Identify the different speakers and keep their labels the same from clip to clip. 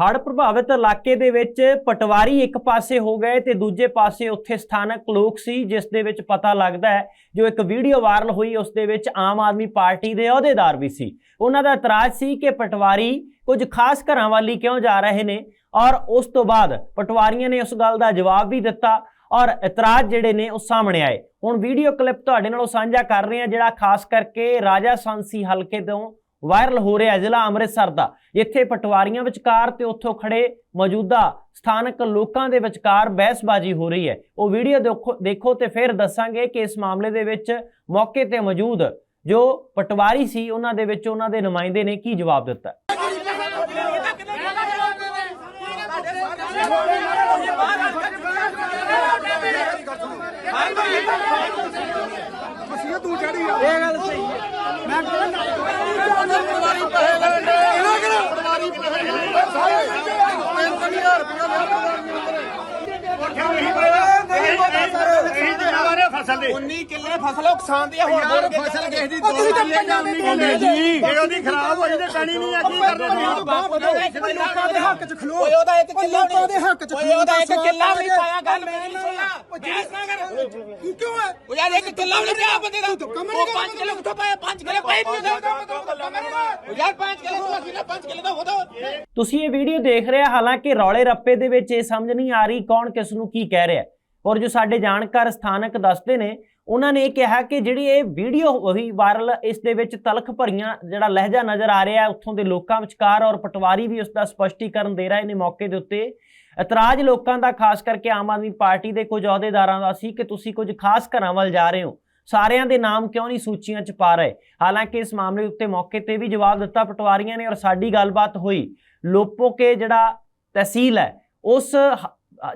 Speaker 1: ਹੜ੍ਹ ਪ੍ਰਭਾਵਿਤ ਇਲਾਕੇ ਦੇ ਵਿੱਚ ਪਟਵਾਰੀ ਇੱਕ ਪਾਸੇ ਹੋ ਗਏ ਤੇ ਦੂਜੇ ਪਾਸੇ ਉੱਥੇ ਸਥਾਨਕ ਲੋਕ ਸੀ, ਜਿਸ ਦੇ ਵਿੱਚ ਪਤਾ ਲੱਗਦਾ ਹੈ ਜੋ ਇੱਕ ਵੀਡੀਓ ਵਾਇਰਲ ਹੋਈ, ਉਸ ਦੇ ਵਿੱਚ ਆਮ ਆਦਮੀ ਪਾਰਟੀ ਦੇ ਅਹੁਦੇਦਾਰ ਵੀ ਸੀ। ਉਹਨਾਂ ਦਾ ਇਤਰਾਜ਼ ਸੀ ਕਿ ਪਟਵਾਰੀ ਕੁਝ ਖਾਸ ਘਰਾਂ ਵਾਲੀ ਕਿਉਂ ਜਾ ਰਹੇ ਨੇ ਔਰ ਉਸ ਤੋਂ ਬਾਅਦ ਪਟਵਾਰੀਆਂ ਨੇ ਉਸ ਗੱਲ ਦਾ ਜਵਾਬ ਵੀ ਦਿੱਤਾ ਔਰ ਇਤਰਾਜ਼ ਜਿਹੜੇ ਨੇ ਉਹ ਸਾਹਮਣੇ ਆਏ। ਹੁਣ ਵੀਡੀਓ ਕਲਿੱਪ ਤੁਹਾਡੇ ਨਾਲ ਸਾਂਝਾ ਕਰ ਰਹੇ ਹਾਂ, ਜਿਹੜਾ ਖਾਸ ਕਰਕੇ ਰਾਜਾ ਸੰਸੀ ਹਲਕੇ ਤੋਂ ਵਾਇਰਲ ਹੋ ਰਿਹਾ ਜ਼ਿਲ੍ਹਾ ਅੰਮ੍ਰਿਤਸਰ ਦਾ। ਇੱਥੇ ਪਟਵਾਰੀਆਂ ਵਿਚਕਾਰ ਤੇ ਉੱਥੋਂ ਖੜੇ ਮੌਜੂਦਾ ਸਥਾਨਕ ਲੋਕਾਂ ਦੇ ਵਿਚਕਾਰ ਬਹਿਸਬਾਜ਼ੀ ਹੋ ਰਹੀ ਹੈ। ਉਹ ਵੀਡੀਓ ਦੇਖੋ ਦੇਖੋ ਤੇ ਫਿਰ ਦੱਸਾਂਗੇ ਕਿ ਇਸ ਮਾਮਲੇ ਦੇ ਵਿੱਚ ਮੌਕੇ ਤੇ ਮੌਜੂਦ ਜੋ ਪਟਵਾਰੀ ਸੀ, ਉਹਨਾਂ ਦੇ ਵਿੱਚ ਉਹਨਾਂ ਦੇ ਨੁਮਾਇੰਦੇ ਨੇ ਕੀ ਜਵਾਬ ਦਿੱਤਾ?
Speaker 2: ਇਹ ਗੱਲ ਸਹੀ ਹੈ। ਮੈਂ ਪਟਵਾਰੀ ਪੈਸੇ ਲੈਣ ਇਹਨਾਂ ਕਿਹੜਾ ਪਟਵਾਰੀ ਪੈਸੇ ਲੈਣ ਸਾਰੇ 3000 ਰੁਪਏ
Speaker 3: ਫਸਲ ਦੇ
Speaker 2: 19 ਕਿੱਲੇ ਫਸਲ ਨੁਕਸਾਨ ਦੀ ਹੁਣ
Speaker 3: ਯਾਰ ਫਸਲ ਕਿਸੇ ਦੀ ਦੋ ਕਿੱਲੇ ਜਾਂ 19 ਕਿੱਲੇ
Speaker 2: ਜੀ।
Speaker 3: ਜੇ ਉਹਦੀ ਖਰਾਬ ਹੋਈ ਤੇ ਕਣੀ ਨਹੀਂ ਆ ਕੀ ਤੁਸੀਂ
Speaker 2: ਲੋਕਾਂ ਦੇ ਹੱਕ 'ਚ ਖਲੋ।
Speaker 4: ਓਏ ਉਹਦਾ ਇੱਕ ਕਿੱਲਾ ਓਏ ਉਹਦਾ ਇੱਕ ਕਿੱਲਾ ਨਹੀਂ ਪਾਇਆ ਗੱਲ ਮੇਰੀ
Speaker 2: ਤੂੰ ਕਿਉਂ ਹੈ?
Speaker 4: ਓ ਯਾਰ ਇੱਕ ਕਿੱਲਾ ਵੀ ਨਹੀਂ ਪਿਆ ਬੰਦੇ ਦਾ?
Speaker 2: ਕੰਮ
Speaker 4: ਉਹ 5 ਕਿੱਲੇ ਕਿੱਥੋਂ ਪਾਇਆ 5 ਕਿੱਲੇ ਪਾਏ ਨਹੀਂ ਓ ਯਾਰ 5 ਕਿੱਲੇ ਤੂੰ ਅਸੀਂ ਨਾ 5 ਕਿੱਲੇ ਦਾ ਹੋਦਾ
Speaker 1: ਤੁਸੀਂ ਇਹ ਵੀਡੀਓ ਦੇਖ ਰਹੇ ਆ ਹਾਲਾਂਕਿ ਰੌਲੇ ਰੱਪੇ ਦੇ ਵਿੱਚ ਇਹ ਸਮਝ ਨਹੀਂ ਆ ਰਹੀ ਕੌਣ ਕਿਸ ਨੂੰ ਕੀ ਕਹਿ ਰਿਹਾ। ਔਰ ਜੋ ਸਾਡੇ ਜਾਣਕਾਰ ਸਥਾਨਕ ਦੱਸਦੇ ਨੇ ਉਹਨਾਂ ਨੇ ਇਹ ਕਿਹਾ ਕਿ ਜਿਹੜੀ ਇਹ ਵੀਡੀਓ ਹੋਈ ਵਾਇਰਲ ਇਸ ਦੇ ਵਿੱਚ ਤਲਖ ਭਰੀਆਂ ਜਿਹੜਾ ਲਹਿਜਾ ਨਜ਼ਰ ਆ ਰਿਹਾ ਹੈ ਉੱਥੋਂ ਦੇ ਲੋਕਾਂ ਵਿਚਕਾਰ ਔਰ ਪਟਵਾਰੀ ਵੀ ਉਸ ਦਾ ਸਪਸ਼ਟੀਕਰਨ ਦੇ ਰਹੇ ਨੇ ਮੌਕੇ ਦੇ ਉੱਤੇ। ਇਤਰਾਜ਼ ਲੋਕਾਂ ਦਾ, ਖਾਸ ਕਰਕੇ ਆਮ ਆਦਮੀ ਪਾਰਟੀ ਦੇ ਕੁਝ ਅਹੁਦੇਦਾਰਾਂ ਦਾ ਸੀ ਕਿ ਤੁਸੀਂ ਕੁਝ ਖਾਸ ਘਰਾਂ ਵੱਲ ਜਾ ਰਹੇ ਹੋ। ਸਾਰਿਆਂ ਦੇ ਨਾਮ ਕਿਉਂ ਨਹੀਂ ਸੂਚੀਆਂ 'ਚ ਪਾ ਰਹੇ? ਹਾਲਾਂਕਿ ਇਸ ਮਾਮਲੇ ਉੱਤੇ ਮੌਕੇ ਤੇ ਵੀ ਜਵਾਬ ਦਿੱਤਾ ਪਟਵਾਰੀਆਂ ਨੇ ਔਰ ਸਾਡੀ ਗੱਲਬਾਤ ਹੋਈ। ਲੋਪੋ ਕੇ ਜਿਹੜਾ ਤਹਿਸੀਲ ਹੈ, ਉਸ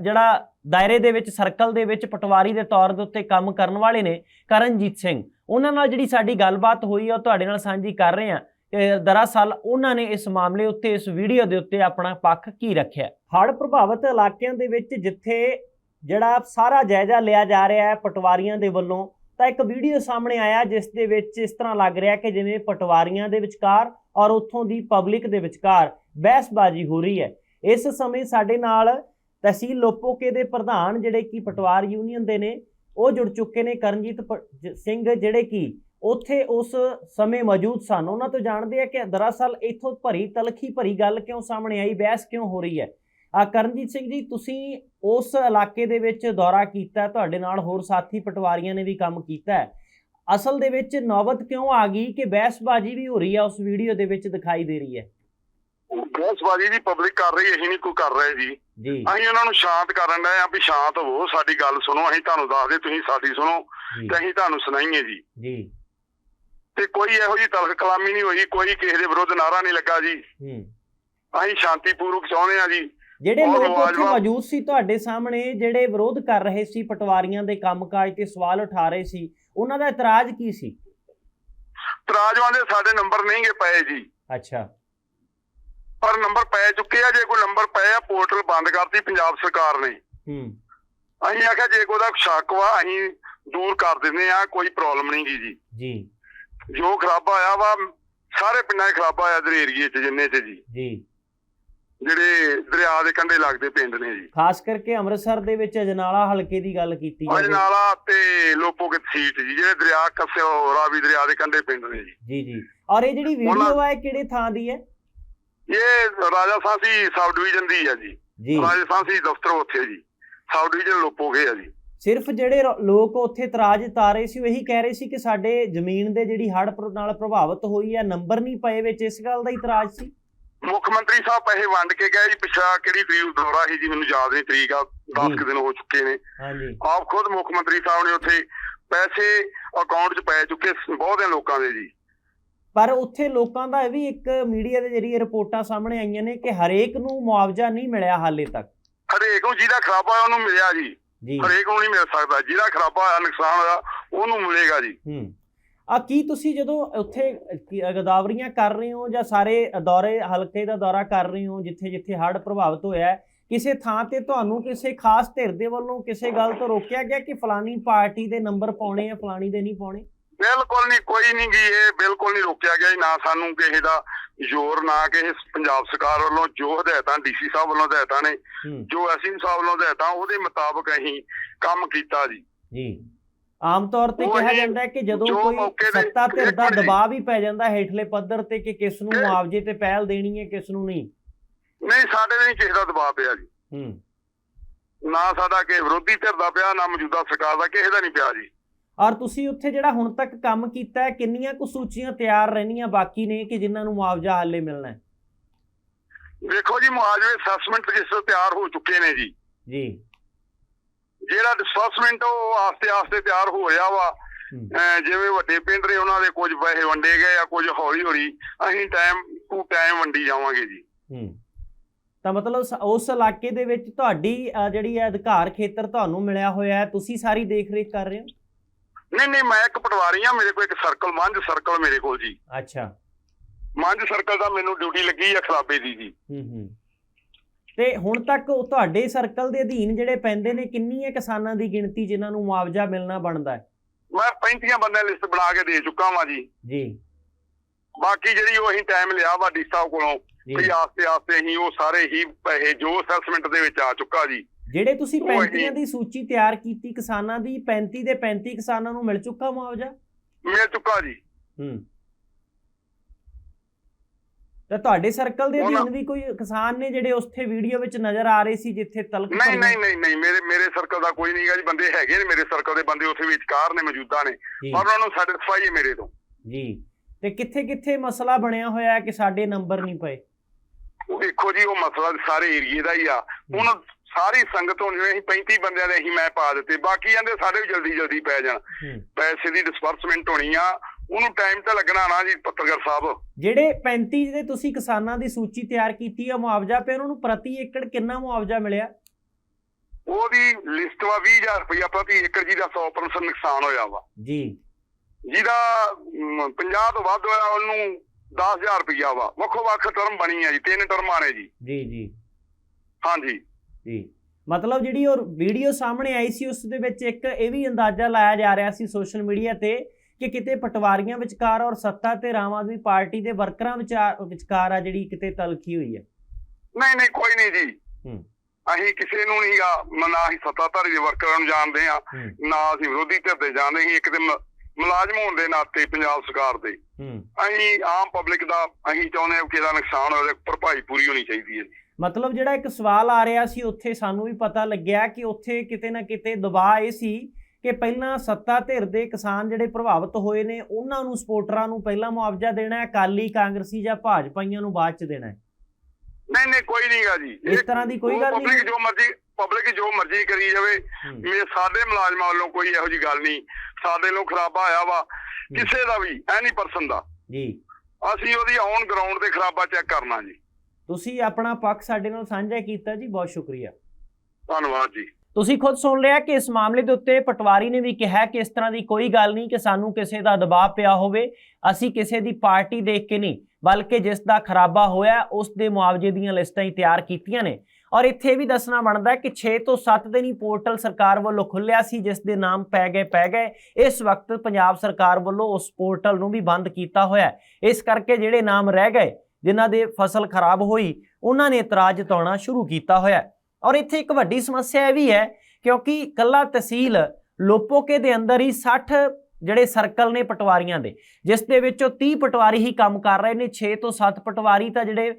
Speaker 1: ਜਿਹੜਾ ਦਾਇਰੇ ਦੇ ਵਿੱਚ, ਸਰਕਲ ਦੇ ਵਿੱਚ ਪਟਵਾਰੀ ਦੇ ਤੌਰ ਦੇ ਉੱਤੇ ਕੰਮ ਕਰਨ ਵਾਲੇ ਨੇ ਕਰਨਜੀਤ ਸਿੰਘ। ਉਹਨਾਂ ਨਾਲ ਜਿਹੜੀ ਸਾਡੀ ਗੱਲਬਾਤ ਹੋਈ ਹੈ, ਉਹ ਤੁਹਾਡੇ ਨਾਲ ਸਾਂਝੀ ਕਰ ਰਹੇ ਹਾਂ। ਦਰਅਸਲ ਉਹਨਾਂ ਨੇ ਇਸ ਮਾਮਲੇ ਉੱਤੇ, ਇਸ ਵੀਡੀਓ ਦੇ ਉੱਤੇ ਆਪਣਾ ਪੱਖ ਕੀ ਰੱਖਿਆ? ਹੜ੍ਹ ਪ੍ਰਭਾਵਿਤ ਇਲਾਕਿਆਂ ਦੇ ਵਿੱਚ ਜਿੱਥੇ ਜਿਹੜਾ ਸਾਰਾ ਜਾਇਜ਼ਾ ਲਿਆ ਜਾ ਰਿਹਾ ਹੈ ਪਟਵਾਰੀਆਂ ਦੇ ਵੱਲੋਂ, ਤਾਂ ਇੱਕ ਵੀਡੀਓ ਸਾਹਮਣੇ ਆਇਆ ਜਿਸ ਦੇ ਵਿੱਚ ਇਸ ਤਰ੍ਹਾਂ ਲੱਗ ਰਿਹਾ ਕਿ ਜਿਵੇਂ ਪਟਵਾਰੀਆਂ ਦੇ ਵਿਚਕਾਰ ਔਰ ਉੱਥੋਂ ਦੀ ਪਬਲਿਕ ਦੇ ਵਿਚਕਾਰ ਬਹਿਸਬਾਜ਼ੀ ਹੋ ਰਹੀ ਹੈ। ਇਸ ਸਮੇਂ ਸਾਡੇ ਨਾਲ ਤਹਿਸੀਲ ਲੋਪੋਕੇ ਦੇ ਪ੍ਰਧਾਨ ਜਿਹੜੇ ਕਿ ਪਟਵਾਰ ਯੂਨੀਅਨ ਦੇ ਨੇ, ਉਹ ਜੁੜ ਚੁੱਕੇ ਨੇ ਕਰਨਜੀਤ ਪ- ਸਿੰਘ ਜਿਹੜੇ ਕਿ ਉੱਥੇ ਉਸ ਸਮੇਂ ਮੌਜੂਦ ਸਨ। ਉਹਨਾਂ ਤੋਂ ਜਾਣਦੇ ਆ ਕਿ ਦਰਅਸਲ ਇਥੋਂ ਭਰੀ ਤਲਖੀ ਭਰੀ ਗੱਲ ਕਿਉਂ ਸਾਹਮਣੇ ਆਈ ਬਹਿਸ ਕਿਉਂ ਹੋ ਰਹੀ ਹੈ? ਆ ਕਰਨਜੀਤ ਸਿੰਘ ਜੀ ਤੁਸੀਂ ਉਸ ਇਲਾਕੇ ਦੇ ਵਿੱਚ ਦੌਰਾ ਕੀਤਾ ਤੁਹਾਡੇ ਨਾਲ ਹੋਰ ਸਾਥੀ ਪਟਵਾਰੀਆਂ ਨੇ ਵੀ ਕੰਮ ਕੀਤਾ ਹੈ। ਅਸਲ ਦੇ ਵਿੱਚ ਨੌਬਤ ਕਿਉਂ ਆ ਗਈ ਕਿ ਬਹਿਸਬਾਜ਼ੀ ਵੀ ਹੋ ਰਹੀ ਹੈ ਉਸ ਵੀਡੀਓ ਦੇ ਵਿੱਚ ਦਿਖਾਈ ਦੇ ਰਹੀ ਹੈ?
Speaker 5: ਬਹਿਸਬਾਜ਼ੀ ਦੀ ਪਬਲਿਕ ਕਰ ਰਹੀ ਅਸੀਂ ਨਹੀਂ ਕੋਈ ਕਰ ਰਹੇ ਜੀ। ਅਸੀਂ ਉਹਨਾਂ ਨੂੰ ਸ਼ਾਂਤ ਕਰਨ ਡਏ ਆ ਵੀ ਸ਼ਾਂਤ ਹੋਵੋ ਸਾਡੀ ਗੱਲ ਸੁਣੋ ਅਸੀਂ ਤੁਹਾਨੂੰ ਦੱਸਦੇ ਤੁਸੀਂ ਸਾਡੀ ਸੁਣੋ ਤੇ ਅਸੀਂ ਤੁਹਾਨੂੰ ਸੁਣਾਈਏ ਜੀ।
Speaker 1: ਜੀ।
Speaker 5: ਤੇ ਕੋਈ ਇਹੋ ਜੀ ਤਲਖ ਕਲਾਮੀ ਨਹੀਂ ਹੋਈ ਕੋਈ ਕਿਸੇ ਦੇ ਵਿਰੁੱਧ ਨਾਰਾ ਨਹੀਂ ਲੱਗਾ ਜੀ।
Speaker 1: ਹੂੰ।
Speaker 5: ਅਸੀਂ ਸ਼ਾਂਤੀਪੂਰਵਕ ਚਾਹੁੰਦੇ ਆ ਜੀ।
Speaker 1: ਜਿਹੜੇ ਲੋਕ ਉੱਥੇ ਮੌਜੂਦ ਸੀ ਤੁਹਾਡੇ ਸਾਹਮਣੇ ਜਿਹੜੇ ਵਿਰੋਧ ਕਰ ਰਹੇ ਸੀ ਪਟਵਾਰੀਆਂ ਦੇ ਕੰਮਕਾਜ ਤੇ ਸਵਾਲ ਉਠਾ ਰਹੇ ਸੀ ਉਹਨਾਂ ਦਾ ਇਤਰਾਜ਼ ਕੀ ਸੀ?
Speaker 5: ਤਰਾਜਵਾਂ ਦੇ ਸਾਡੇ ਨੰਬਰ ਨਹੀਂਗੇ ਪਏ ਜੀ।
Speaker 1: ਅੱਛਾ।
Speaker 5: ਪਰ ਨੰਬਰ ਪੈ ਚੁੱਕੇ ਆ ਜੇ ਕੋਈ ਨੰਬਰ ਪਏ ਆ ਪੋਰਟਲ ਬੰਦ ਕਰਤੀ ਪੰਜਾਬ ਸਰਕਾਰ ਨੇ।
Speaker 1: ਹੂੰ।
Speaker 5: ਅਸੀਂ ਆਖਿਆ ਜੇ ਕੋਈ ਦਾ ਸ਼ੱਕ ਵਾ ਅਸੀਂ ਦੂਰ ਕਰ ਦਿੰਦੇ ਆ ਕੋਈ ਪ੍ਰੋਬਲਮ ਨਹੀਂ ਗੀ ਜੀ।
Speaker 1: ਜੀ।
Speaker 5: ਜੋ ਖਰਾਬਾ ਆਇਆ ਵਾ ਸਾਰੇ ਪਿੰਡਾਂ 'ਚ ਖਰਾਬਾ ਆਇਆ ਦਰ ਏਰੀਏ 'ਚ ਜਿੰਨੇ 'ਚ ਜੀ।
Speaker 1: ਜੀ।
Speaker 5: ਜਿਹੜੇ ਦਰਿਆ ਦੇ ਕੰਢੇ ਲੱਗਦੇ ਪਿੰਡ ਨੇ ਜੀ।
Speaker 1: ਖਾਸ ਕਰਕੇ ਅੰਮ੍ਰਿਤਸਰ ਦੇ ਵਿੱਚ ਅਜਨਾਲਾ ਹਲਕੇ ਦੀ ਗੱਲ ਕੀਤੀ ਜਾਵੇ।
Speaker 5: ਅਜਨਾਲਾ ਤੇ ਲੋਪੋਕੇ ਸੀਟ ਜੀ ਜਿਹੜੇ ਦਰਿਆ ਕੱਸਿਓ ਰਾਵੀ ਦਰਿਆ ਦੇ ਕੰਢੇ ਪਿੰਡ ਨੇ ਜੀ।
Speaker 1: ਜੀ ਜੀ। ਔਰ ਇਹ ਜਿਹੜੀ ਵੀਡੀਓ ਹੈ ਇਹ ਕਿਹੜੇ ਥਾਂ ਦੀ ਹੈ?
Speaker 5: ਇਹ ਰਾਜਾ ਸਾਂਸੀ ਸਬ ਡਿਵੀਜ਼ਨ ਦੀ ਆ ਜੀ।
Speaker 1: ਜੀ।
Speaker 5: ਰਾਜਾ ਸਾਂਸੀ ਦਫ਼ਤਰ ਉੱਥੇ ਜੀ। ਸਬ ਡਿਵੀਜ਼ਨ ਲੋਪੋਕੇ ਆ ਜੀ।
Speaker 1: ਸਿਰਫ ਜਿਹੜੇ ਲੋਕ ਉੱਥੇ ਇਤਰਾਜ਼ ਜਤਾ ਰਹੇ ਸੀ ਉਹ ਇਹੀ ਕਹਿ ਰਹੇ ਸੀ ਕਿ ਸਾਡੇ ਜ਼ਮੀਨ ਦੇ ਜਿਹੜੀ ਹੜ੍ਹ ਨਾਲ ਪ੍ਰਭਾਵਿਤ ਹੋਈ ਹੈ ਨੰਬਰ ਨਹੀਂ ਪਏ ਵਿੱਚ ਇਸ ਗੱਲ ਦਾ ਇਤਰਾਜ਼ ਸੀ?
Speaker 5: ਮੁੱਖ ਮੰਤਰੀ ਸਾਹਿਬ ਪੈਸੇ ਵੰਡ ਕੇ ਗਏ ਜੀ ਪਿਛਾ ਕਿਹੜੀ ਤਰੀਕ ਦੌਰਾ ਸੀ ਜੀ ਮੈਨੂੰ ਯਾਦ ਨਹੀਂ ਤਰੀਕ ਆ 10
Speaker 1: ਜੀ।
Speaker 5: ਕੁ ਦਿਨ ਹੋ ਚੁੱਕੇ ਨੇ।
Speaker 1: ਹਾਂਜੀ।
Speaker 5: ਆਪ ਖੁਦ ਮੁੱਖ ਮੰਤਰੀ ਸਾਹਿਬ ਨੇ ਉੱਥੇ ਪੈਸੇ ਅਕਾਊਂਟ 'ਚ ਪੈ ਚੁੱਕੇ ਬਹੁਤਿਆਂ ਲੋਕਾਂ ਦੇ ਜੀ।
Speaker 1: ਪਰ ਉੱਥੇ ਲੋਕਾਂ ਦਾ ਇਹ ਵੀ ਇੱਕ ਮੀਡੀਆ ਦੇ ਜ਼ਰੀਏ ਰਿਪੋਰਟਾਂ ਸਾਹਮਣੇ ਆਈਆਂ ਨੇ ਕਿ ਹਰੇਕ ਨੂੰ ਮੁਆਵਜ਼ਾ ਨਹੀਂ ਮਿਲਿਆ ਹਾਲੇ ਤੱਕ।
Speaker 5: ਹਰੇਕ ਨੂੰ ਜਿਹਦਾ ਖਰਾਬਾ ਉਹਨੂੰ ਮਿਲਿਆ ਜੀ।
Speaker 1: ਜੀ।
Speaker 5: ਹਰੇਕ ਨੂੰ ਨਹੀਂ ਮਿਲ ਸਕਦਾ। ਜਿਹਦਾ ਖਰਾਬਾ ਹੋਇਆ ਨੁਕਸਾਨ ਹੋਇਆ ਉਹਨੂੰ ਮਿਲੇਗਾ ਜੀ।
Speaker 1: ਹੂੰ। ਆ ਕੀ ਤੁਸੀਂ ਜਦੋਂ ਉੱਥੇ ਗਦਾਵਰੀਆਂ ਕਰ ਰਹੇ ਹੋ ਜਾਂ ਸਾਰੇ ਦੌਰੇ ਹਲਕੇ ਦਾ ਦੌਰਾ ਕਰ ਰਹੇ ਹੋ ਜਿੱਥੇ ਜਿੱਥੇ ਹੜ੍ਹ ਪ੍ਰਭਾਵਿਤ ਹੋਇਆ ਕਿਸੇ ਥਾਂ ਤੇ ਤੁਹਾਨੂੰ ਕਿਸੇ ਖਾਸ ਧਿਰ ਦੇ ਵੱਲੋਂ ਕਿਸੇ ਗੱਲ ਤੋਂ ਰੋਕਿਆ ਗਿਆ ਕਿ ਫਲਾਨੀ ਪਾਰਟੀ ਦੇ ਨੰਬਰ ਪਾਉਣੇ ਆ ਫਲਾਨੀ ਦੇ ਨਹੀਂ ਪਾਉਣੇ?
Speaker 5: ਬਿਲਕੁਲ ਨਹੀਂ ਕੋਈ ਨਹੀਂ ਗੀ ਇਹ ਬਿਲਕੁਲ ਨਹੀਂ ਰੋਕਿਆ ਗਿਆ ਨਾ ਸਾਨੂੰ ਕਿਸੇ ਦਾ ਜ਼ੋਰ ਨਾ ਕਿਸੇ ਪੰਜਾਬ ਸਰਕਾਰ ਵੱਲੋਂ ਜੋ ਹਦਾਇਤਾਂ ਡੀਸੀ ਸਾਹਿਬ ਵੱਲੋਂ ਹਦਾਇਤਾਂ ਨੇ ਜੋ ਐਸਐਮ ਸਾਹਿਬ ਵੱਲੋਂ ਹਦਾਇਤਾਂ ਉਹਦੇ ਮੁਤਾਬਕ ਅਸੀਂ ਕੰਮ ਕੀਤਾ ਜੀ।
Speaker 1: ਜੀ। ਆਮ ਤੌਰ ਤੇ ਕਿਹਾ ਜਾਂਦਾ ਕਿ ਜਦੋਂ ਕੋਈ ਸੱਤਾ ਧਿਰ ਦਾ। ਦਬਾਅ ਵੀ ਪੈ ਜਾਂਦਾ ਹੇਠਲੇ ਪੱਧਰ ਤੇ ਕਿ ਕਿਸ ਨੂੰ ਮੁਆਵਜ਼ੇ ਤੇ ਪਹਿਲ ਦੇਣੀ ਹੈ ਕਿਸ ਨੂੰ ਨਹੀਂ।
Speaker 5: ਨਹੀਂ ਸਾਡੇ ਨਹੀਂ ਕਿਸੇ ਦਾ ਦਬਾਅ ਪਿਆ ਜੀ।
Speaker 1: ਹੂੰ।
Speaker 5: ਨਾ ਸਾਡਾ ਕਿਸੇ ਵਿਰੋਧੀ ਧਿਰ ਦਾ ਪਿਆ ਨਾ ਮੌਜੂਦਾ ਸਰਕਾਰ ਦਾ ਕਿਸੇ ਦਾ ਨਹੀਂ ਪਿਆ ਜੀ।
Speaker 1: ਔਰ ਤੁਸੀਂ ਉੱਥੇ ਜਿਹੜਾ ਹੁਣ ਤੱਕ ਕੰਮ ਕੀਤਾ ਹੈ ਕਿੰਨੀਆਂ ਕੁ ਸੂਚੀਆਂ ਤਿਆਰ ਰਹਿਣੀਆਂ ਬਾਕੀ ਨੇ ਕਿ ਜਿਨ੍ਹਾਂ ਨੂੰ ਮੁਆਵਜ਼ਾ ਹਾਲੇ ਮਿਲਣਾ ਹੈ?
Speaker 5: ਜੀ ਮੁਆਵਜ਼ੇ ਅਸੈਸਮੈਂਟ ਰਜਿਸਟਰ ਤਿਆਰ ਹੋ ਚੁੱਕੇ ਨੇ ਜੀ।
Speaker 1: ਜੀ।
Speaker 5: ਜਿਹੜਾ ਡਿਸਬਰਸਮੈਂਟ ਉਹ ਆਸਤੇ ਆਸਤੇ ਤਿਆਰ ਹੋ ਰਿਹਾ ਵਾ ਜਿਵੇਂ ਵੱਡੇ ਪਿੰਡ ਨੇ ਉਹਨਾਂ ਦੇ ਕੁਝ ਪੈਸੇ ਵੰਡੇ ਗਏ ਆ ਕੁਝ ਹੌਲੀ ਹੌਲੀ ਅਸੀਂ ਟਾਈਮ ਟੂ ਟਾਈਮ ਵੰਡੀ ਜਾਵਾਂਗੇ ਜੀ।
Speaker 1: ਤਾਂ ਮਤਲਬ ਉਸ ਇਲਾਕੇ ਦੇ ਵਿੱਚ ਤੁਹਾਡੀ ਜਿਹੜੀ ਹੈ ਅਧਿਕਾਰ ਖੇਤਰ ਤੁਹਾਨੂੰ ਮਿਲਿਆ ਹੋਇਆ ਹੈ। ਤੁਸੀਂ ਸਾਰੀ ਦੇਖ ਰੇਖ ਕਰ ਰਹੇ ਹੋ?
Speaker 5: ਨਹੀਂ ਨਹੀਂ ਮੈਂ ਇੱਕ ਪਟਵਾਰੀ ਆ ਮੇਰੇ ਕੋਲ ਇੱਕ ਸਰਕਲ ਮੰਝ ਸਰਕਲ ਮੇਰੇ ਕੋਲ ਜੀ।
Speaker 1: ਅੱਛਾ।
Speaker 5: ਮੰਝ ਸਰਕਲ ਦਾ ਮੈਨੂੰ ਡਿਊਟੀ ਲੱਗੀ ਆ ਖਰਾਬੇ ਦੀ ਜੀ।
Speaker 1: ਹੂੰ ਹੂੰ। ਤੇ ਹੁਣ ਤੱਕ ਉਹ ਤੁਹਾਡੇ ਸਰਕਲ ਦੇ ਅਧੀਨ ਜਿਹੜੇ ਪੈਂਦੇ ਨੇ ਕਿੰਨੀ ਹੈ ਕਿਸਾਨਾਂ ਦੀ ਗਿਣਤੀ ਜਿਨ੍ਹਾਂ ਨੂੰ ਮੁਆਵਜ਼ਾ ਮਿਲਣਾ ਬਣਦਾ ਹੈ?
Speaker 5: ਮੈਂ 35 ਬੰਦਿਆਂ ਲਿਸਟ ਬਣਾ ਕੇ ਦੇ ਚੁੱਕਾ ਵਾਂ ਜੀ।
Speaker 1: ਜੀ।
Speaker 5: ਬਾਕੀ ਜਿਹੜੀ ਉਹ ਅਸੀਂ ਟਾਈਮ ਲਿਆ ਵਾ ਡੀ ਸਾਹਿਬ ਕੋਲੋਂ ਵੀ ਆਸਤੇ ਆਸਤੇ ਅਸੀਂ ਉਹ ਸਾਰੇ ਹੀ ਪੈਸੇ ਜੋ ਅਸੈਸਮੈਂਟ ਦੇ ਵਿੱਚ ਆ ਚੁੱਕਾ ਜੀ।
Speaker 1: ਜਿਹੜੇ ਤੁਸੀਂ
Speaker 5: ਉਹ
Speaker 1: 35
Speaker 5: ਇਹ-
Speaker 1: ਦੀ ਸੂਚੀ ਤਿਆਰ ਕੀਤੀ ਕਿਸਾਨਾਂ ਦੀ 35 ਦੇ 35 ਕਿਸਾਨਾਂ ਨੂੰ ਮਿਲ ਚੁੱਕਾ ਮੁਆਵਜ਼ਾ?
Speaker 5: ਮਿਲ ਚੁੱਕਾ ਜੀ।
Speaker 1: ਹੂੰ। ਤਾਂ ਤੁਹਾਡੇ ਸਰਕਲ ਦੇ ਅਧੀਨ ਵੀ ਕੋਈ ਕਿਸਾਨ ਨੇ ਜਿਹੜੇ ਉੱਥੇ ਵੀਡੀਓ ਵਿੱਚ ਨਜ਼ਰ ਆ ਰਹੇ ਸੀ ਜਿੱਥੇ ਤਲਕ
Speaker 5: ਨਹੀਂ ਨਹੀਂ ਨਹੀਂ ਨਹੀਂ ਮੇਰੇ ਮੇਰੇ ਸਰਕਲ ਦਾ ਕੋਈ ਨਹੀਂਗਾ ਜੀ ਬੰਦੇ ਹੈਗੇ ਨੇ ਮੇਰੇ ਸਰਕਲ ਦੇ ਬੰਦੇ ਉੱਥੇ ਵਿਚਕਾਰ ਨੇ ਮੌਜੂਦਾ ਨੇ। ਪਰ ਉਹਨਾਂ ਨੂੰ ਸੈਟੀਸਫਾਈ ਹੈ ਮੇਰੇ ਤੋਂ।
Speaker 1: ਜੀ। ਤੇ ਕਿੱਥੇ ਕਿੱਥੇ ਮਸਲਾ ਬਣਿਆ ਹੋਇਆ ਹੈ ਕਿ ਸਾਡੇ ਨੰਬਰ ਨਹੀਂ ਪਏ?
Speaker 5: ਉਹ ਦੇਖੋ ਜੀ ਉਹ ਮਸਲਾ ਸਾਰੇ ਏਰੀਏ ਦਾ ਹੀ ਆ। ਹੁਣ ਸਾਰੀ ਸੰਗਤ ਹੁਣ ਜਿਵੇਂ ਅਸੀਂ 35 ਬੰਦਿਆਂ ਦੇ ਅਸੀਂ ਮੈਂ ਪਾ ਦਿੱਤੇ ਬਾਕੀ ਜਾਂਦੇ ਸਾਡੇ ਵੀ ਜਲਦੀ ਜਲਦੀ ਪੈ ਜਾਣ। ਪੈਸੇ ਦੀ ਡਿਸਬਰਸਮੈਂਟ ਹੋਣੀ ਆ ਉਹਨੂੰ ਟਾਈਮ ਤਾਂ ਲੱਗਣਾ ਨਾ ਜੀ ਪੱਤਰਕਾਰ ਸਾਹਿਬ।
Speaker 1: ਜਿਹੜੇ 35 ਦੇ ਤੁਸੀਂ ਕਿਸਾਨਾਂ ਦੀ ਸੂਚੀ ਤਿਆਰ ਕੀਤੀ ਹੈ ਮੁਆਵਜ਼ਾ ਪਿਆ ਉਹਨਾਂ ਨੂੰ ਪ੍ਰਤੀ ਏਕੜ ਕਿੰਨਾ ਮੁਆਵਜ਼ਾ ਮਿਲਿਆ?
Speaker 5: ਉਹਦੀ ਲਿਸਟ ਵਾ 20000 ਰੁਪਇਆ ਪ੍ਰਤੀ ਏਕੜ ਜੀ ਦਾ 100% ਨੁਕਸਾਨ ਹੋਇਆ ਵਾ।
Speaker 1: ਜੀ।
Speaker 5: ਜਿਹਦਾ ਮ, 50 ਤੋਂ ਵੱਧ ਹੋਇਆ ਉਹਨੂੰ 10000 ਰੁਪਇਆ ਵਾ। ਵੱਖੋ ਵੱਖ ਟਰਮ ਬਣੀ ਆ ਜੀ ਤਿੰਨ ਟਰਮਾਂ ਨੇ ਜੀ।
Speaker 1: ਜੀ ਜੀ।
Speaker 5: ਹਾਂਜੀ।
Speaker 1: ਜੀ। ਮਤਲਬ ਜਿਹੜੀ ਉਹ ਵੀਡੀਓ ਸਾਹਮਣੇ ਆਈ ਸੀ ਉਸ ਦੇ ਵਿੱਚ ਇੱਕ ਇਹ ਵੀ ਅੰਦਾਜ਼ਾ ਲਾਇਆ ਜਾ ਰਿਹਾ ਸੀ ਸੋਸ਼ਲ ਮੀਡੀਆ ਤੇ ਕਿ ਕਿਤੇ ਪਟਵਾਰੀਆਂ ਵਿਚਕਾਰ ਔਰ ਸੱਤਾ ਤੇ ਆਮ ਆਦਮੀ ਪਾਰਟੀ ਦੇ ਵਰਕਰਾਂ ਵਿਚਾਰ ਵਿਚਕਾਰ ਆ ਜਿਹੜੀ ਕਿਤੇ ਤਲਖੀ ਹੋਈ ਹੈ।
Speaker 5: ਨਹੀਂ ਨਹੀਂ ਕੋਈ ਨਹੀਂ ਜੀ।
Speaker 1: ਹੂੰ।
Speaker 5: ਅਸੀਂ ਕਿਸੇ ਨੂੰ ਨਹੀਂਗਾ ਨਾ ਅਸੀਂ ਸੱਤਾਧਾਰੀ ਦੇ ਵਰਕਰਾਂ ਨੂੰ ਜਾਣਦੇ ਆ
Speaker 1: ਹੂੰ।
Speaker 5: ਨਾ ਅਸੀਂ ਵਿਰੋਧੀ ਧਿਰ ਦੇ ਜਾਣਦੇ ਅਸੀਂ ਇੱਕ ਤੇ ਮੁਲਾਜ਼ਮ ਹੋਣ ਦੇ ਨਾਤੇ ਪੰਜਾਬ ਸਰਕਾਰ ਦੇ।
Speaker 1: ਹੂੰ।
Speaker 5: ਅਸੀਂ ਆਮ ਪਬਲਿਕ ਦਾ ਅਸੀਂ ਚਾਹੁੰਦੇ ਹਾਂ ਕਿ ਇਹਦਾ ਨੁਕਸਾਨ ਹੋਵੇ ਭਰਪਾਈ ਪੂਰੀ ਹੋਣੀ ਚਾਹੀਦੀ ਹੈ
Speaker 1: ਮਤਲਬ ਜਿਹੜਾ ਇੱਕ ਸਵਾਲ ਆ ਰਿਹਾ ਸੀ ਉੱਥੇ ਸਾਨੂੰ ਵੀ ਪਤਾ ਲੱਗਿਆ ਕਿ ਉੱਥੇ ਕਿਤੇ ਨਾ ਕਿਤੇ ਦਬਾਅ ਇਹ ਸੀ ਕਿ ਪਹਿਲਾਂ ਸੱਤਾ ਧਿਰ ਦੇ ਕਿਸਾਨ ਜਿਹੜੇ ਪ੍ਰਭਾਵਿਤ ਹੋਏ ਨੇ ਉਹਨਾਂ ਨੂੰ ਸਪੋਰਟਰਾਂ ਨੂੰ ਪਹਿਲਾਂ ਮੁਆਵਜ਼ਾ ਦੇਣਾ ਹੈ ਅਕਾਲੀ ਕਾਂਗਰਸੀ ਜਾਂ ਭਾਜਪਾਈਆਂ ਨੂੰ ਬਾਅਦ ਚ ਦੇਣਾ ਹੈ?
Speaker 5: ਨਹੀਂ ਨਹੀਂ ਕੋਈ ਨਹੀਂਗਾ ਜੀ।
Speaker 1: ਇਸ ਤਰ੍ਹਾਂ ਦੀ ਕੋਈ ਗੱਲ ਨਹੀਂ।
Speaker 5: ਪਬਲਿਕ ਜੋ ਮਰਜ਼ੀ ਪਬਲਿਕ ਜੋ ਮਰਜ਼ੀ ਕਰੀ ਜਾਵੇ।
Speaker 1: ਹੂੰ,
Speaker 5: ਮੇ ਸਾਡੇ ਮੁਲਾਜ਼ਮਾਂ ਵੱਲੋਂ ਕੋਈ ਇਹੋ ਜੀ ਗੱਲ ਨਹੀਂ। ਸਾਡੇ ਨੂੰ ਖਰਾਬਾ ਆਇਆ ਵਾ ਕਿਸੇ ਦਾ ਵੀ ਐਨੀ ਪਰਸਨ ਦਾ।
Speaker 1: ਜੀ।
Speaker 5: ਅਸੀਂ ਉਹਦੀ ਔਨ ਗਰਾਊਂਡ ਤੇ ਖਰਾਬਾ ਚੈੱਕ ਕਰਨਾ ਜੀ।
Speaker 1: ਤੁਸੀਂ ਆਪਣਾ ਪੱਖ ਸਾਡੇ ਨਾਲ ਸਾਂਝਾ ਕੀਤਾ ਜੀ ਬਹੁਤ ਸ਼ੁਕਰੀਆ।
Speaker 5: ਧੰਨਵਾਦ ਜੀ।
Speaker 1: ਤੁਸੀਂ ਖੁਦ ਸੁਣ ਲਿਆ ਕਿ ਇਸ ਮਾਮਲੇ ਦੇ ਉੱਤੇ ਪਟਵਾਰੀ ਨੇ ਵੀ ਕਿਹਾ ਕਿ ਇਸ ਤਰ੍ਹਾਂ ਦੀ ਕੋਈ ਗੱਲ ਨਹੀਂ ਕਿ ਸਾਨੂੰ ਕਿਸੇ ਦਾ ਦਬਾਅ ਪਿਆ ਹੋਵੇ ਅਸੀਂ ਕਿਸੇ ਦੀ ਪਾਰਟੀ ਦੇਖ ਕੇ ਨਹੀਂ ਬਲਕਿ ਜਿਸ ਦਾ ਖਰਾਬਾ ਹੋਇਆ ਉਸ ਦੇ ਮੁਆਵਜ਼ੇ ਦੀਆਂ ਲਿਸਟਾਂ ਹੀ ਤਿਆਰ ਕੀਤੀਆਂ ਨੇ। ਔਰ ਇੱਥੇ ਵੀ ਦੱਸਣਾ ਬਣਦਾ ਹੈ ਕਿ 6 ਤੋਂ 7 ਦਿਨ ਹੀ ਪੋਰਟਲ ਸਰਕਾਰ ਵੱਲੋਂ ਖੁੱਲਿਆ ਸੀ ਜਿਸ ਦੇ ਨਾਮ ਪੈ ਗਏ ਪੈ ਗਏ। ਇਸ ਵਕਤ ਪੰਜਾਬ ਸਰਕਾਰ ਵੱਲੋਂ ਉਸ ਪੋਰਟਲ ਨੂੰ ਵੀ ਬੰਦ ਕੀਤਾ ਹੋਇਆ ਹੈ। ਇਸ ਕਰਕੇ ਜਿਹੜੇ ਨਾਮ ਰਹਿ ਗਏ ਜਿਨ੍ਹਾਂ ਦੇ ਫਸਲ ਖਰਾਬ ਹੋਈ, ਉਹਨਾਂ ਨੇ ਇਤਰਾਜ਼ ਜਤਾਉਣਾ ਸ਼ੁਰੂ ਕੀਤਾ ਹੋਇਆ ਔਰ ਇੱਥੇ ਇੱਕ ਵੱਡੀ ਸਮੱਸਿਆ ਇਹ ਵੀ ਹੈ, ਕਿਉਂਕਿ ਕੱਲਾ ਤਹਿਸੀਲ ਲੋਪੋਕੇ ਦੇ ਅੰਦਰ ਹੀ 60 ਜਿਹੜੇ ਸਰਕਲ ਨੇ ਪਟਵਾਰੀਆਂ ਦੇ, ਜਿਸ ਦੇ ਵਿੱਚੋਂ 30 ਪਟਵਾਰੀ ਹੀ ਕੰਮ ਕਰ ਰਹੇ ਨੇ 6 ਤੋਂ 7 ਪਟਵਾਰੀ ਤਾਂ ਜਿਹੜੇ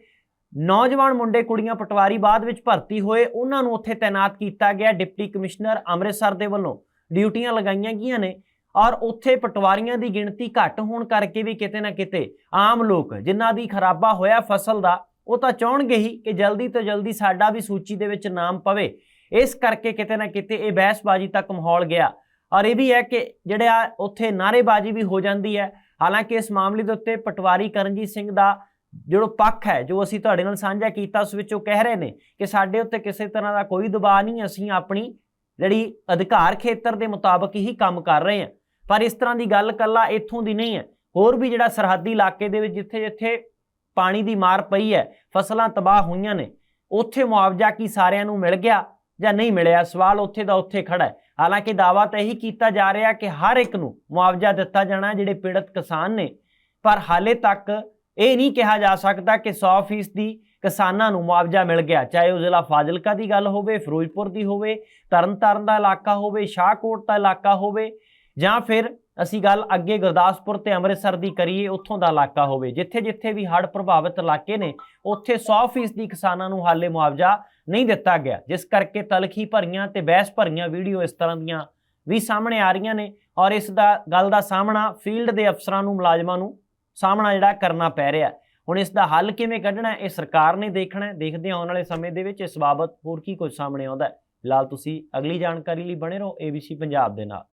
Speaker 1: ਨੌਜਵਾਨ ਮੁੰਡੇ, ਕੁੜੀਆਂ ਪਟਵਾਰੀ ਬਾਅਦ ਵਿੱਚ ਭਰਤੀ ਹੋਏ, ਉਹਨਾਂ ਨੂੰ ਉੱਥੇ ਤਾਇਨਾਤ ਕੀਤਾ ਗਿਆ ਡਿਪਟੀ ਕਮਿਸ਼ਨਰ ਅੰਮ੍ਰਿਤਸਰ ਦੇ ਵੱਲੋਂ। ਡਿਊਟੀਆਂ ਲਗਾਈਆਂ ਗਈਆਂ ਨੇ। ਔਰ ਉੱਥੇ ਪਟਵਾਰੀਆਂ ਦੀ ਗਿਣਤੀ ਘੱਟ ਹੋਣ ਕਰਕੇ ਵੀ ਕਿਤੇ ਨਾ ਕਿਤੇ ਆਮ ਲੋਕ ਜਿਨ੍ਹਾਂ ਦੀ ਖਰਾਬਾ ਹੋਇਆ ਫਸਲ ਦਾ, ਉਹ ਤਾਂ ਚਾਹਣਗੇ ਹੀ ਕਿ ਜਲਦੀ ਤੋਂ ਜਲਦੀ ਸਾਡਾ ਵੀ ਸੂਚੀ ਦੇ ਵਿੱਚ ਨਾਮ ਪਵੇ। ਇਸ ਕਰਕੇ ਕਿਤੇ ਨਾ ਕਿਤੇ ਇਹ ਬਹਿਸਬਾਜ਼ੀ ਤੱਕ ਮਾਹੌਲ ਗਿਆ। ਔਰ ਇਹ ਵੀ ਹੈ ਕਿ ਜਿਹੜੇ ਆ ਉੱਥੇ ਨਾਰੇਬਾਜ਼ੀ ਵੀ ਹੋ ਜਾਂਦੀ ਹੈ। ਹਾਲਾਂਕਿ ਇਸ ਮਾਮਲੇ ਦੇ ਉੱਤੇ ਪਟਵਾਰੀ ਕਰਨਜੀਤ ਸਿੰਘ ਦਾ ਜਿਹੜਾ ਪੱਖ ਹੈ, ਜੋ ਅਸੀਂ ਤੁਹਾਡੇ ਨਾਲ ਸਾਂਝਾ ਕੀਤਾ, ਉਸ ਵਿੱਚ ਉਹ ਕਹਿ ਰਹੇ ਨੇ ਕਿ ਸਾਡੇ ਉੱਤੇ ਕਿਸੇ ਤਰ੍ਹਾਂ ਦਾ ਕੋਈ ਦਬਾਅ ਨਹੀਂ, ਅਸੀਂ ਆਪਣੀ ਜਿਹੜੀ ਅਧਿਕਾਰ ਖੇਤਰ ਦੇ ਮੁਤਾਬਕ ਹੀ ਕੰਮ ਕਰ ਰਹੇ ਹਾਂ। ਪਰ ਇਸ ਤਰ੍ਹਾਂ ਦੀ ਗੱਲ ਕੱਲਾ ਇੱਥੋਂ ਦੀ ਨਹੀਂ ਹੈ। ਹੋਰ ਵੀ ਜਿਹੜਾ ਸਰਹੱਦੀ ਇਲਾਕੇ ਦੇ ਵਿੱਚ ਜਿੱਥੇ ਜਿੱਥੇ ਪਾਣੀ ਦੀ ਮਾਰ ਪਈ ਹੈ, ਫਸਲਾਂ ਤਬਾਹ ਹੋਈਆਂ ਨੇ, ਉੱਥੇ ਮੁਆਵਜ਼ਾ ਕੀ ਸਾਰਿਆਂ ਨੂੰ ਮਿਲ ਗਿਆ ਜਾਂ ਨਹੀਂ ਮਿਲਿਆ? ਸਵਾਲ ਉੱਥੇ ਦਾ ਉੱਥੇ ਖੜਾ ਹੈ। ਹਾਲਾਂਕਿ ਦਾਅਵਾ ਤਾਂ ਇਹੀ ਕੀਤਾ ਜਾ ਰਿਹਾ ਕਿ ਹਰ ਇੱਕ ਨੂੰ ਮੁਆਵਜ਼ਾ ਦਿੱਤਾ ਜਾਣਾ, ਜਿਹੜੇ ਪੀੜਤ ਕਿਸਾਨ ਨੇ। ਪਰ ਹਾਲੇ ਤੱਕ ਇਹ ਨਹੀਂ ਕਿਹਾ ਜਾ ਸਕਦਾ ਕਿ 100% ਦੀ ਕਿਸਾਨਾਂ ਨੂੰ ਮੁਆਵਜ਼ਾ ਮਿਲ ਗਿਆ। ਚਾਹੇ ਉਹ ਜ਼ਿਲ੍ਹਾ ਫਾਜ਼ਿਲਕਾ ਦੀ ਗੱਲ ਹੋਵੇ, ਫਿਰੋਜ਼ਪੁਰ ਦੀ ਹੋਵੇ, ਤਰਨਤਾਰਨ ਦਾ ਇਲਾਕਾ ਹੋਵੇ, ਸ਼ਾਹਕੋਟ ਦਾ ਇਲਾਕਾ ਹੋਵੇ ਜਾਂ ਫਿਰ ਅਸੀਂ ਗੱਲ ਅੱਗੇ ਗੁਰਦਾਸਪੁਰ ਤੇ ਅੰਮ੍ਰਿਤਸਰ ਦੀ ਕਰੀਏ, ਉੱਥੋਂ ਦਾ ਇਲਾਕਾ ਹੋਵੇ। ਜਿੱਥੇ ਜਿੱਥੇ ਵੀ ਹੜ੍ਹ ਪ੍ਰਭਾਵਿਤ ਇਲਾਕੇ ਨੇ, ਉੱਥੇ 100% ਦੀ ਕਿਸਾਨਾਂ ਨੂੰ ਹਾਲੇ ਮੁਆਵਜ਼ਾ ਨਹੀਂ ਦਿੱਤਾ ਗਿਆ। ਜਿਸ ਕਰਕੇ ਤਲਖੀ ਭਰੀਆਂ ਤੇ ਬਹਿਸ ਭਰੀਆਂ ਵੀਡੀਓ ਇਸ ਤਰ੍ਹਾਂ ਦੀਆਂ ਵੀ ਸਾਹਮਣੇ ਆ ਰਹੀਆਂ ਨੇ ਔਰ ਇਸ ਦਾ, ਗੱਲ ਦਾ ਸਾਹਮਣਾ ਫੀਲਡ ਦੇ ਅਫਸਰਾਂ ਨੂੰ, ਮੁਲਾਜ਼ਮਾਂ ਨੂੰ ਸਾਹਮਣਾ ਜਿਹੜਾ ਕਰਨਾ ਪੈ ਰਿਹਾ। ਹੁਣ ਇਸ ਦਾ ਹੱਲ ਕਿਵੇਂ ਕੱਢਣਾ ਇਹ ਸਰਕਾਰ ਨੇ ਦੇਖਣਾ ਹੈ। ਦੇਖਦੇ ਹਾਂ ਆਉਣ ਵਾਲੇ ਸਮੇਂ ਦੇ ਵਿੱਚ ਇਸ ਬਾਬਤ ਹੋਰ ਕੀ ਕੁਝ ਸਾਹਮਣੇ ਆਉਂਦਾ ਹੈ। ਫਿਲਹਾਲ ਤੁਸੀਂ ਅਗਲੀ ਜਾਣਕਾਰੀ ਲਈ ਬਣੇ ਰਹੋ ABC ਪੰਜਾਬ ਦੇ ਨਾਲ।